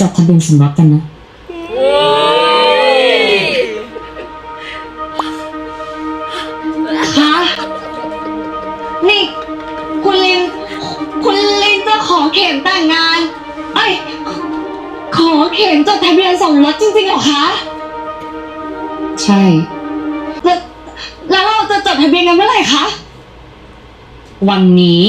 จดทะเบียนสมรสกันนะ ฮะ นี่ คุณลิน คุณลินจะขอเข็มแต่งงาน เอ้ย ขอเข็มจดทะเบียนสมรสจริงๆเหรอคะ ใช่ แล้วแล้วเราจะจดทะเบียนกันเมื่อไหร่คะ วันนี้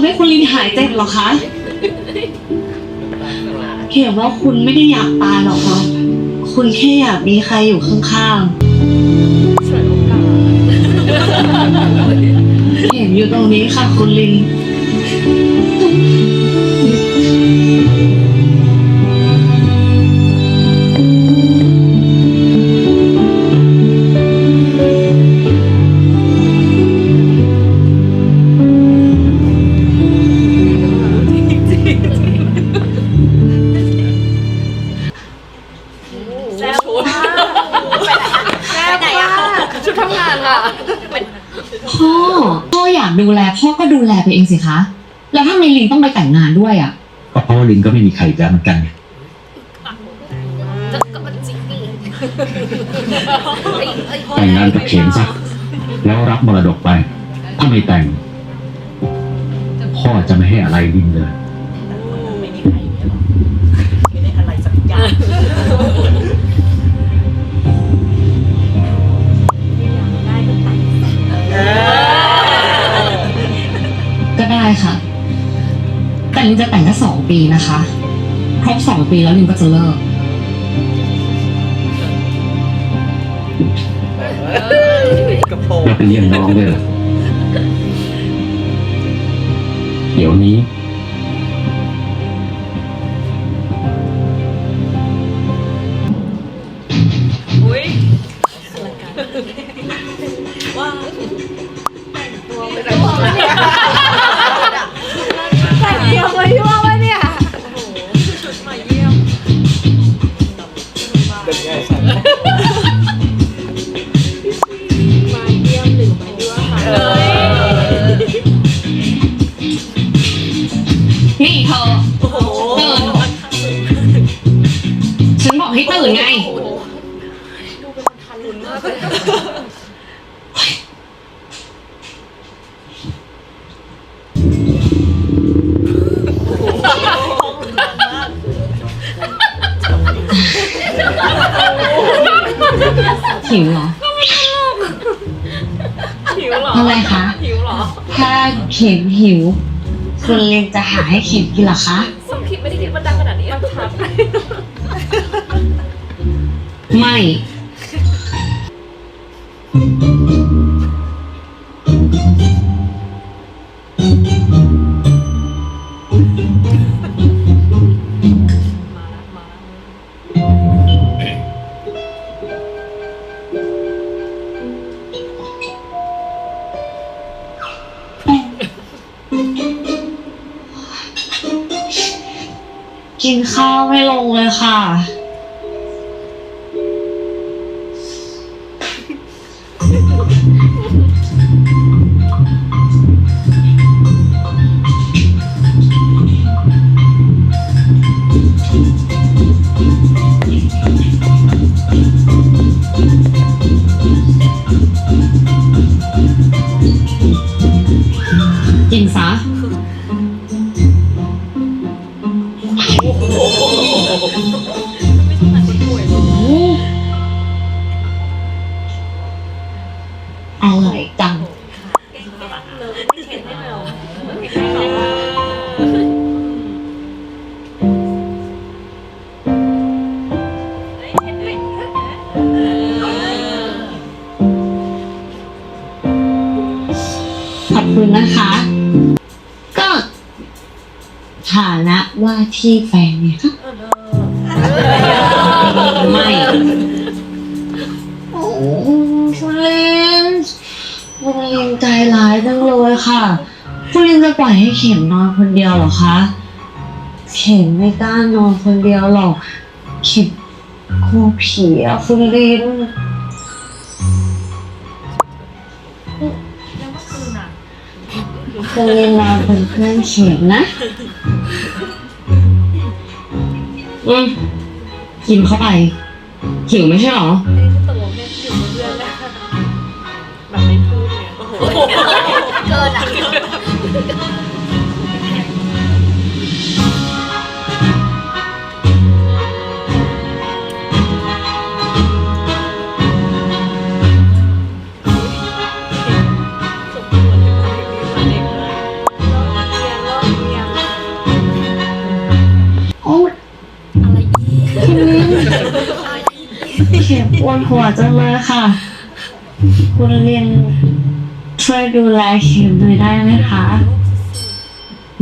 ำให้คุณลินหายเจ็บเหรอคะเขียนว่าคุณไม่ได้อยากตายหรอกค่ะคุณแค่อยากมีใครอยู่ข้างๆเห็นอยู่ตรงนี้ค่ะคุณลิน เองสิคะ แล้วถ้าไมลินต้องไปแต่งงานด้วยอะ ก็เพราะว่าลินก็ไม่มีใครอีกแล้วเหมือนกันไงก็มันจริงนี่ไอ้ไอ้พ่อแต่งงานกับเข็มซะแล้วรับมรดกไป ถ้าไม่แต่ง พ่อจะไม่ให้อะไรลินเลยก็ได้ ค่ะ แต่ลินจะแต่งแค่สองปีนะคะ ครบสองปีแล้วลินก็จะเลิกแล้วไปเยี่ยมน้องด้วยเหรอเดี๋ยวนี้ หิวเหรอ หิวเหรออะไรคะ หิวเหรอถ้าเข็มหิว คุณลินจะหาให้เข็มกินเหรอคะ สมคิดไม่ได้คิดว่าดังขนาดนี้มันทับไม่ กินข้าวไม่ลงเลยค่ะ ว่าที่แฟนเนี่ยค่ะไม่โอ้คุณลินคุณลินใจร้ายจังเลยค่ะคุณลินจะปล่อยให้เข็มนอนคนเดียวเหรอคะ เข็มไม่กล้านอนคนเดียวหรอกเข็มกลัวผีอะคุณลินคุณลินนอนเป็นเพื่อนเข็มนะ อืมกินเข้าไป หิวไม่ใช่หรอ ตกลงเนี่ยอยู่เป็นเพื่อนนะแบบไม่พูดเนี่ยโอ้โห เกินอะ ข็มปวดหัวจังเลยค่ะ คุณเรียนช่วยดูแลเข็มหน่อยได้ไหมคะ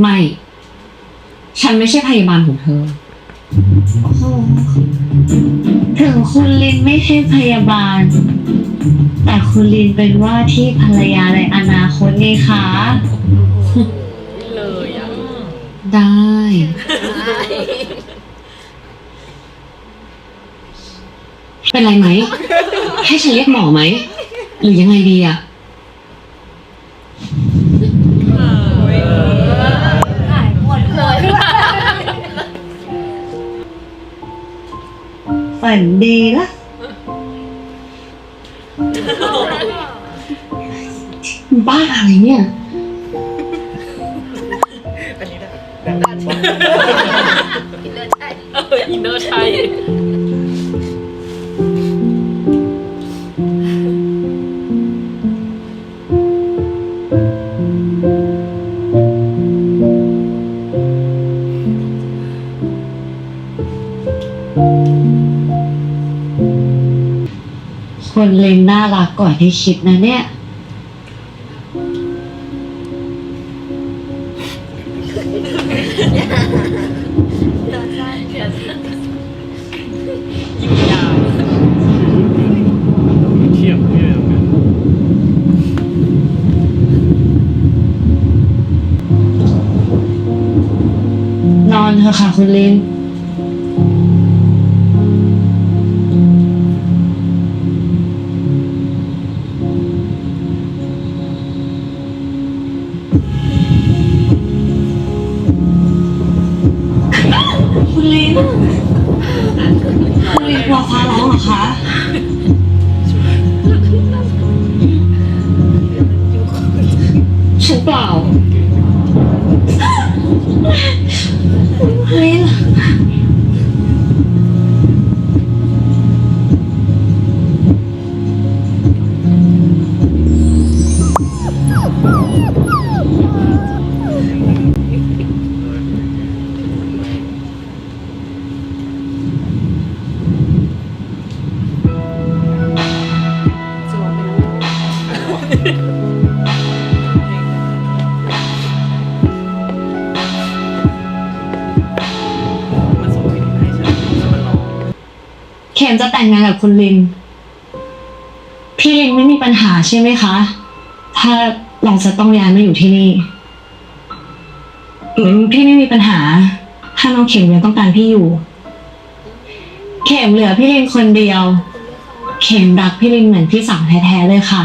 ไม่ ฉันไม่ใช่พยาบาลของเธอ โอ้โหถึงคุณลินไม่ใช่พยาบาล แต่คุณลินเป็นว่าที่ภรรยาในอนาคตไงคะ เลยอะ ได้ เป็นไรไหม ให้ฉันเรียกหมอไหม หรือยังไงดีอะหายหมดเลยฝันดีละบ้าอะไรเนี่ย อันนี้นะแบบอินเนอร์ใช่ เอออินเนอร์ใช่ นน่ารักกว่าที่คิดนะเนี่ย ฟ้ มจะแต่งงานกับคุณลิน พี่ลินไม่มีปัญหาใช่ไหมคะ ถ้าเราจะต้องย้ายมาอยู่ที่นี่อืมพี่ไม่มีปัญหา ถ้าน้องเข็มยังต้องการพี่อยู่ เข็มเหลือพี่ลินคนเดียว เข็มรักพี่ลินเหมือนพี่สาวแท้ๆเลยค่ะ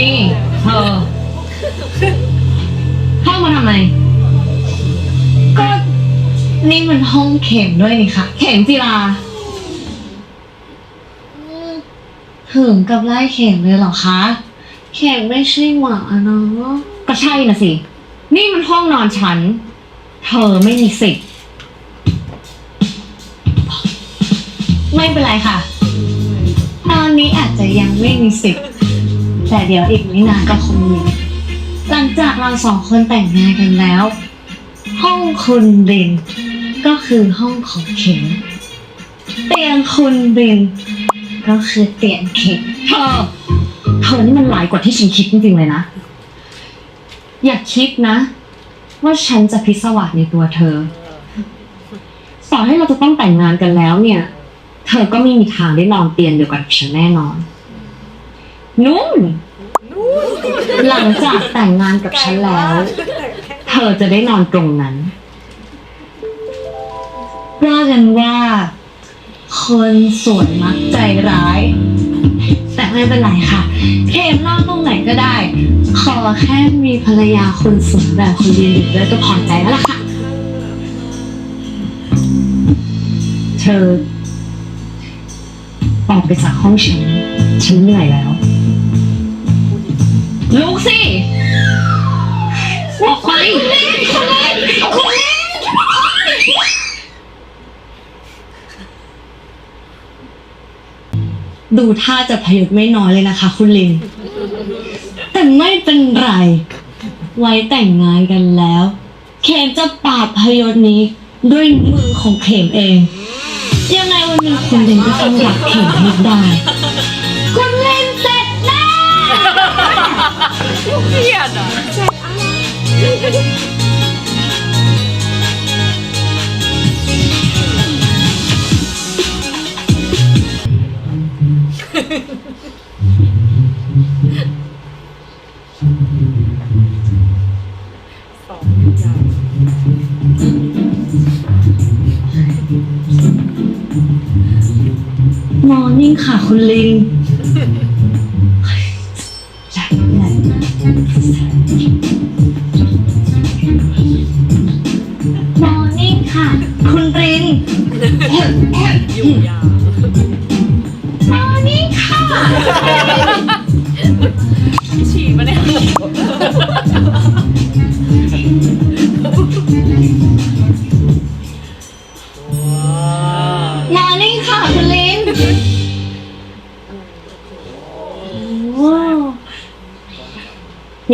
นี่เธอเข้ามาทำไม ก็นี่มันห้องเข็มด้วยนี่ค่ะเข็มจีราถึงกับไล่เข็มเลยเหรอคะเข็มไม่ใช่หมาเนาะก็ใช่นะสิ นี่มันห้องนอนฉัน เธอไม่มีสิทธิ์ไม่เป็นไรค่ะจะยังไม่มีสิทธิ์ แต่เดี๋ยวอีกไม่นานก็คงมีหลังจากเราสองคนแต่งงานกันแล้ว ห้องคุณรินก็คือห้องของเข็มเตียงคุณรินก็คือเตียงเข็มเธอเธอนี่มันหลายกว่าที่ฉันคิดจริงๆเลยนะ อย่าคิดนะ ว่าฉันจะพิศวาสในตัวเธอต่อให้เราจะต้องแต่งงานกันแล้วเนี่ย เธอก็ไม่มีทางได้นอนเตียงเดียวกับฉันแน่นอน นุ่น หลังจากแต่งงานกับฉันแล้ว เธอจะได้นอนตรงนั้นว่ากันว่า คนสวยมักใจร้าย แต่ไม่เป็นไรค่ะเข็มเล่าตรงไหนก็ได้ ขอแค่มีภรรยาคนสวยแบบคุณยืนอยู่ด้วยก็พอใจแล้วล่ะค่ะ เธอออกไปจากห้องฉันฉันเหนื่อยแล้ว ลุกสิออกไปดูท่าจะพยุดไม่น้อยเลยนะคะ คุณลิน แต่ไม่เป็นไร ไว้แต่งงานกันแล้ว เข็มจะปราบพยศนี้ด้วยมือของเข็มเอง ยังไงวันหนึ่งคุณลินก็ต้องรักเข็มให้ได้ สองอย่าง มอร์นิ่งค่ะคุณลิง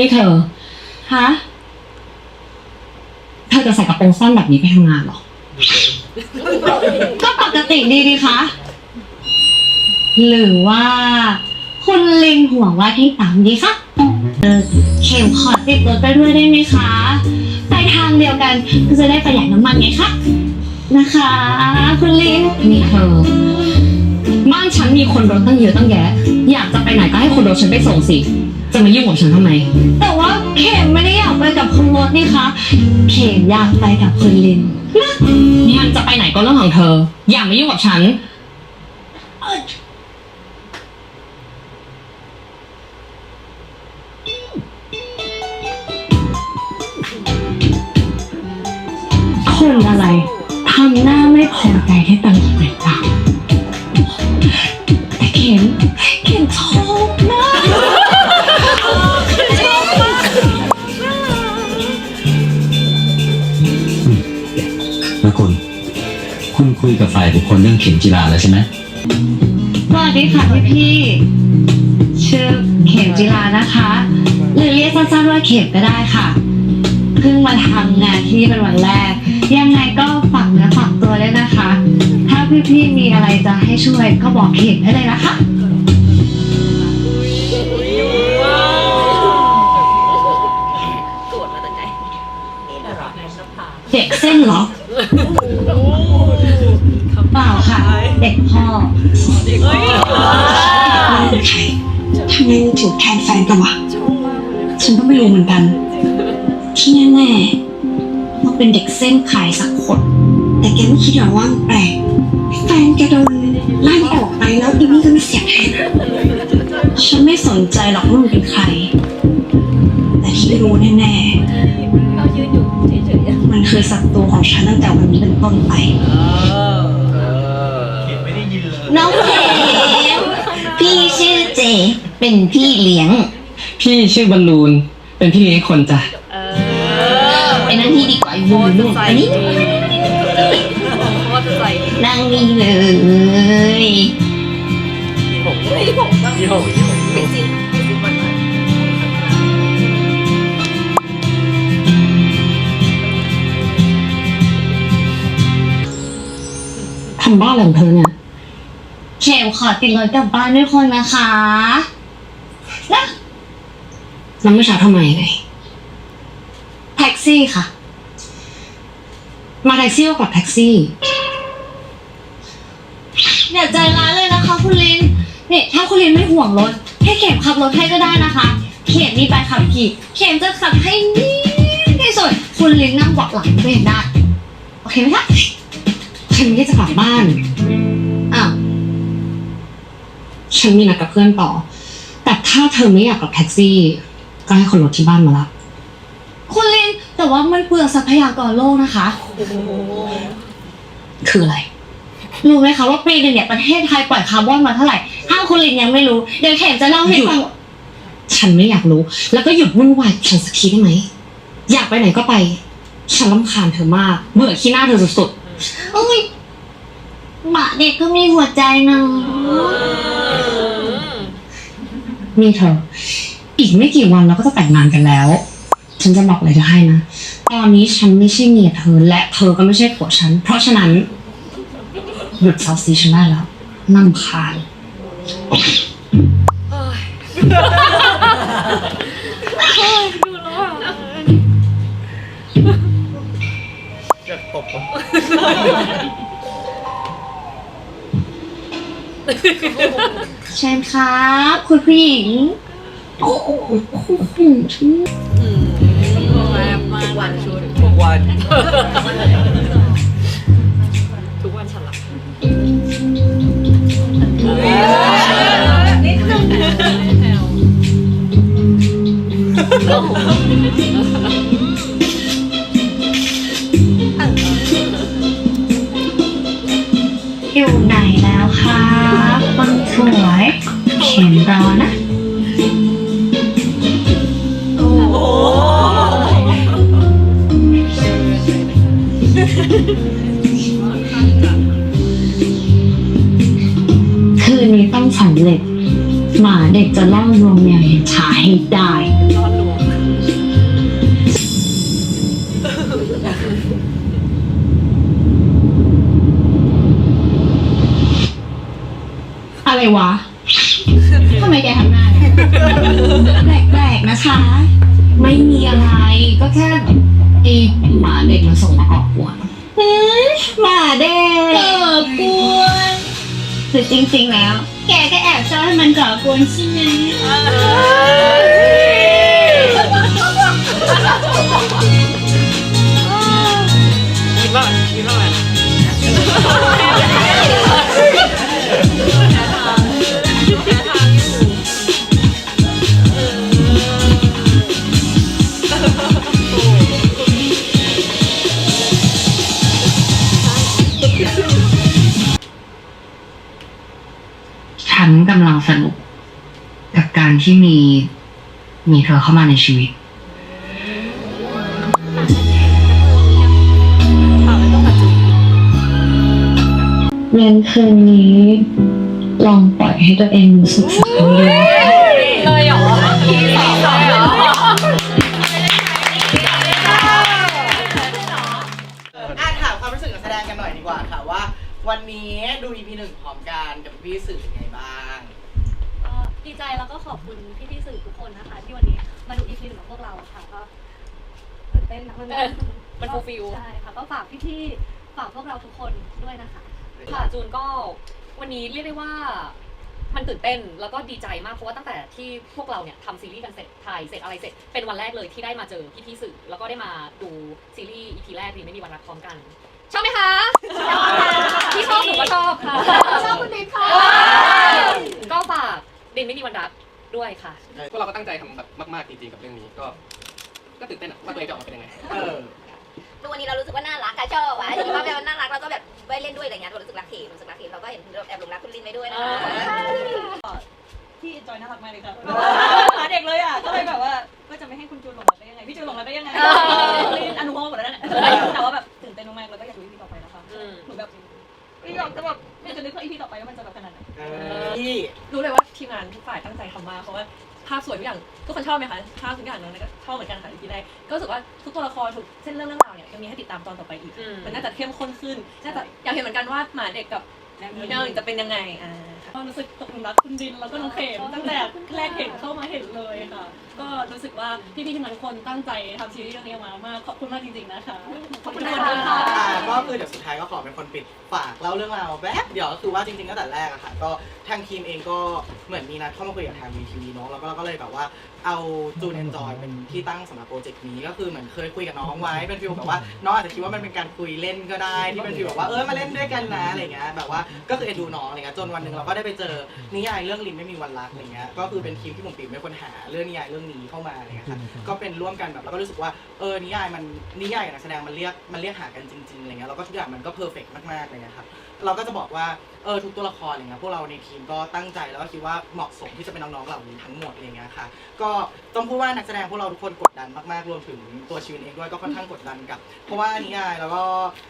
นี่เธอ ฮะ เธอจะใส่กระโปรงสั้นแบบนี้ไปทำงานเหรอ ก็ปกติดีดีคะ หรือว่า คุณลินห่วงว่าที่ตามดีคะเออเข็มขอติดรถไปด้วยได้ไหมคะ ไปทางเดียวกันก็จะได้ประหยัดน้ำมันไงคะ นะคะ คุณลินนี่เธอ บ้านฉันมีคนรถตั้งเยอะตั้งแยะ อยากจะไปไหนก็ให้คนรถฉันไปส่งสิ จะมายุ่งกับฉันทำไม แต่ว่าเข็มไม่ได้อยากไปกับคุณรถนี่คะ เข็มอยากไปกับคุณลินมันจะไปไหนก็เรื่องของเธอ อย่ามายุ่งกับฉันคนอะไรทำหน้าไม่พอใจที่ตลอดเวลาแต่เข็มเข็มชอบมาก ยกับฝ่ายบุคคลเรื่องเข็มจีราแล้วใช่ไหมสวัสดีค่ะพี่พี่ๆชื่อเข็มจิรานะคะหรือเรียกสั้นๆว่าเข็มก็ได้ค่ะเพิ่งมาทำงานที่นี่เป็นวันแรก ยังไงก็ฝากเนื้อฝากตัวด้วยนะคะ ถ้าพี่พี่ๆมีอะไรจะให้ช่วยก็บอกเข็มได้เลยนะคะว้าวตรวจมาแต่ไงนี่แหละในสภาเด็กเส้นเหรอ เปล่าค่ะ เด็กพ่อเฮ้ยเป็นใครทำไมถึงแทนแฟนกันวะชอบมากเลยฉันก็ไม่รู้เหมือนกัน ที่แน่ๆต้องเป็นเด็กเส้นขายสักคน แต่แกไม่คิดหรอว่ามันแปลกแฟนแกโดนไล่ออกไปแล้วอีนี่ก็ไม่เสียแทนฉันไม่สนใจหรอกว่ามันเป็นใคร แต่ที่รู้แน่เรายืนอยู่เฉยๆๆมันคือศัตรูของฉันตั้งแต่วันนี้เป็นต้นไป น้องเข็มพี่ชื่อเจ เป็นพี่เลี้ยง พี่ชื่อบอลลูน เป็นพี่เลี้ยงคนจ้ะเออไปนั่งที่ดีกว่าอยู่โคตรนู่นใจอันนี้ดีโคตรใจดีนั่งนี่เลยนี่ผมนั่งยี่ห้อยี่ห้อปิดซิงปิดซิงก่อนไหมทำบ้าอะไรของเธอเนี่ย เข็มขอติดรถกลับบ้านด้วยคนนะคะแล้วเมื่อเช้าทำไมเลยแท็กซี่ค่ะ มาแท็กซี่ก็กลับแท็กซี่อย่าใจร้ายเลยนะคะคุณลินเนี่ยถ้าคุณลินไม่ห่วงรถ ให้เข็มขับรถให้ก็ได้นะคะ เข็มมีใบขับขี่เข็มจะขับให้นิ่มที่สุดคุณลินนั่งเบาะหลังก็ยังได้ โอเคไหมคะฉันไม่ได้จะกลับบ้านอ้าว ฉันมีนัดกับเพื่อนต่อ แต่ถ้าเธอไม่อยากกลับแท็กซี่ ก็ให้คนรถที่บ้านมารับคุณลินแต่ว่ามันเปลืองทรัพยากรโลกนะคะ คืออะไร รู้ไหมคะว่าปีหนึงเนี่ยประเทศไทยปล่อยคาร์บอนมาเท่าไหร่ ถ้าคุณลินยังไม่รู้ เดี๋ยวเข็มจะเล่าให้ฟัง ฉันไม่อยากรู้ แล้วก็หยุดวุ่นวายกับฉันสักทีได้ไหม อยากไปไหนก็ไป ฉันรำคาญเธอมาก เบื่อขี้หน้าเธอสุดโอ้ยหมาเด็กก็มีหัวใจนะๆ นี่เธอ อีกไม่กี่วันเราก็จะแต่งงานกันแล้ว ฉันจะบอกอะไรเธอให้นะ ตอนนี้ฉันไม่ใช่เมียเธอ และเธอก็ไม่ใช่ผัวฉัน เพราะฉะนั้นหยุดเซาซีฉันได้แล้วน่ารำคาญดูแล้วอะจะตบปะ เชิญครับ คุณผู้หญิงโอ้โหแซ่บมากวันชุดทุกวัน ทุกวันฉันรัก อยู่ไหนแล้วครับคนสวย เข็มรอนะ โอ้โหคืนนี้ต้องสำเร็จหมาเด็กจะล่อลวงแมวเห็นชาให้ได้ อนหลวงอะไรวะทำไมแกทำหน้าเนี่ยแปลกๆนะคะ ไม่มีอะไร ก็แค่ไอหมาเด็กมันส่งมาก่อกวนหมาเด็กก่อกวนหรือจริงๆแล้ว แกก็แอบชอบให้มันก่อกวนใช่ไหม ฉันกำลังสนุก กับการที่มี มีเธอเข้ามาในชีวิตถามไม่ต้องตัดจุดเรียนคืนนี้ ลองปล่อยให้ตัวเองรู้สึกสักครั้งดูเลยเหรอทีสองเลยเหรออะถามความรู้สึกกับแสดงกันหน่อยดีกว่าค่ะว่า วันนี้ดู EP หนึ่งพร้อมกันกับพี่สื่อเป็นไงบ้างก็ ดีใจแล้วก็ขอบคุณพี่พี่ๆสื่อทุกคนนะคะ ที่วันนี้มาดูอีพีหนึ่งของพวกเราค่ะก็ตื่นเต้นนะมันมันฟูลฟิลใช่ค่ะก็ฝากพี่พี่ๆฝากพวกเราทุกคนด้วยนะคะ ค่ะจูนก็วันนี้เรียกได้ว่ามันตื่นเต้นแล้วก็ดีใจมากเพราะว่าตั้งแต่ที่พวกเราเนี่ยทำซีรีส์กันเสร็จถ่ายเสร็จอะไรเสร็จเป็นวันแรกเลยที่ได้มาเจอพี่พี่ๆสื่อแล้วก็ได้มาดูซีรีส์ EP แรกรีไม่มีวันรักพร้อมกันชอบไหมคะชอบที่ชอบหนูก็ชอบค่ะ ชอบคุณดิค่ะ ก็ฝาก ดินไม่มีวันรักด้วยค่ะ พวกเราก็ตั้งใจทำแบบมากๆจริงๆกับเรื่องนี้ก็ ก็ตื่นเต้นอะว่าตัวเองจะออกมาเป็นยังไง เออ ดูวันนี้เรารู้สึกว่าน่ารักอะชอบอะเห็นว่าแบบน่ารักแล้วก็แบบไปเล่นด้วยอะไรเงี้ยเรารู้สึกรักทีมรู้สึกรักทีมเราก็เห็นเราแอบหลงรักคุณลินไปด้วยนะคะพี่จอยน่ารักมากเลยค่ะหาเด็กเลยอะ ก็เลยแบบว่า ก็จะไม่ให้คุณจูนหลงรักได้ยังไง พี่จูนหลงรักได้ยังไงลินอนุโมทหมดแล้วนั่นแหละแต่ว่าแบบตื่นเต้นมากๆแล้วก็อยากดูอีพีต่อไปนะคะอืมหนูแบบไม่อยากจะแบบไม่อยากจะนึกว่าอีพีต่อไปว่ามันจะแบบขนาดไหน เออที่ รู้เลยว่าทีมงานทุกฝ่ายตั้งใจทำมากเพราะว่าภาพสวยทุกอย่างทุกคนชอบไหมคะภาพทุกอย่างนั้นก็ชอบเหมือนกันค่ะที่แรกก็รู้สึกว่าทุกตัวละครทุกเส้นเรื่องเรื่องราวเนี่ยยังมีให้ติดตามตอนต่อไปอีก อืม มันน่าจะเข้มข้นขึ้นน่าจะอยากเห็นเหมือนกันว่าหมาเด็กกับแมวจะเป็นยังไงอ่า ก็รู้สึกตกหลุมรักคุณดินแล้วก็น้องเขมตั้งแต่แรกเห็นเข้ามาเห็นเลยค่ะ ก็รู้สึกว่าพี่ๆทีมงานทุกคนตั้งใจทำซีรีส์เรื่องนี้ออกมามากขอบคุณมากจริงๆนะคะขอบคุณทุกคนค่ะ อ่าก็คือเดี๋ยวสุดท้ายก็ขอเป็นคนปิดฝากเล่าเรื่องราวแป๊บเดี๋ยวก็คือว่าจริงๆตั้งแต่แรกอะค่ะ ก็ทางทีมเองก็เหมือนมีนัดเข้ามาคุยกับทางวีทีวีเนาะแล้วก็เราก็เลยแบบว่า เอาจูนเอนจอยเป็นที่ตั้งสำหรับโปรเจกต์นี้ก็คือเหมือนเคยคุยกับน้องไว้เป็นฟีลแบบว่าน้องอาจจะคิดว่ามันเป็นการคุยเล่นก็ได้ที่เป็นฟีลแบบว่าเออมาเล่นด้วยกันนะอะไรเงี้ยแบบว่าก็คือเอ็นดูน้องอะไรเงี้ยจนวันหนึ่งเราก็ได้ไปเจอนิยายเรื่องลินไม่มีวันรักอะไรเงี้ยก็คือเป็นทีมที่ผมปิ่มเป็นคนหาเรื่องนิยายเรื่องนี้เข้ามาอะไรเงี้ยค่ะก็เป็นร่วมกันแบบแล้วก็รู้สึกว่าเออนิยายมันนิยายกับนักแสดงมันเรียกมันเรียกหากันจริงๆอะไรเงี้ยแล้วก็ทุกอย่างมันก็เพอร์เฟกต์มากๆเลยนะครับ เราก็จะบอกว่าเออทุกตัวละครอะไรเงี้ยพวกเราในทีมก็ตั้งใจแล้วก็คิดว่าเหมาะสมที่จะเป็นน้องๆเหล่านี้ทั้งหมดอะไรเงี้ยค่ะ ก็ต้องพูดว่านักแสดงพวกเราทุกคนกดดันมากๆรวมถึงตัวชีวินเองด้วยก็ค่อนข้างกดดันกับ เพราะว่านิยายแล้วก็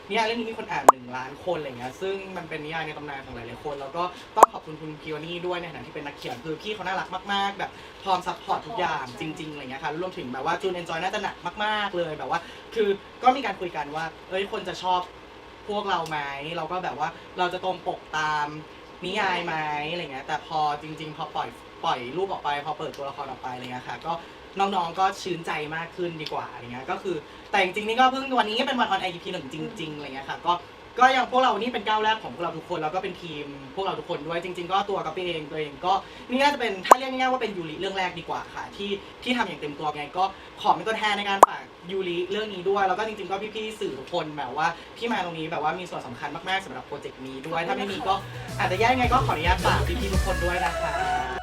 นิยายเรื่องนี้มีคนอ่านหนึ่งล้านคนอะไรเงี้ยซึ่งมันเป็นนิยายในตำนานของหลายๆคน แล้วก็ต้องขอบคุณคุณพิวนี่ด้วยในฐานะที่เป็นนักเขียนคือพี่เขาน่ารักมาก ๆ แบบพร้อมซัพพอร์ตทุกอย่างจริงๆอะไรเงี้ยค่ะรวมถึงแบบว่าจูนเอนจอยน่าจะหนักมาก ๆเลยแบบว่า คือก็มีการคุยกันว่าเอ้ยคนจะชอบ พวกเราไหมเราก็แบบว่าเราจะตรงปกตามนิยายไหมอะไรเงี้ยแต่พอจริง ๆ พอปล่อยปล่อยรูปออกไป พอเปิดตัวละครออกไปอะไรเงี้ยค่ะ ก็น้องๆก็ชื่นใจมากขึ้นดีกว่าอะไรเงี้ยก็คือแต่จริงๆนี่ก็เพิ่งวันนี้เป็นวันออนไอพีหนึ่งจริงๆอะไรเงี้ยค่ะก็ ก็อยังพวกเรานี่เป็นก้าวแรกของพวกเราทุกคนแล้วก็เป็นทีมพวกเราทุกคนด้วยจริง ๆ ก็ตัวกับพี่เองตัวเองก็นี่น่าจะเป็นถ้าเรียกง่ายๆว่าเป็นยูริเรื่องแรกดีกว่าค่ะ ที่ที่ทำอย่างเต็มตัวไงก็ขอเป็นตัวแทนในการฝากยูริเรื่องนี้ด้วย แล้วก็จริงๆก็พี่ๆสื่อทุกคนแบบว่าที่มาตรงนี้แบบว่ามีส่วนสำคัญมากๆสำหรับโปรเจกต์นี้ด้วย ถ้าไม่มีก็อาจจะแย่ยังไงก็ขออนุญาตฝากพี่ๆทุกคนด้วยนะคะ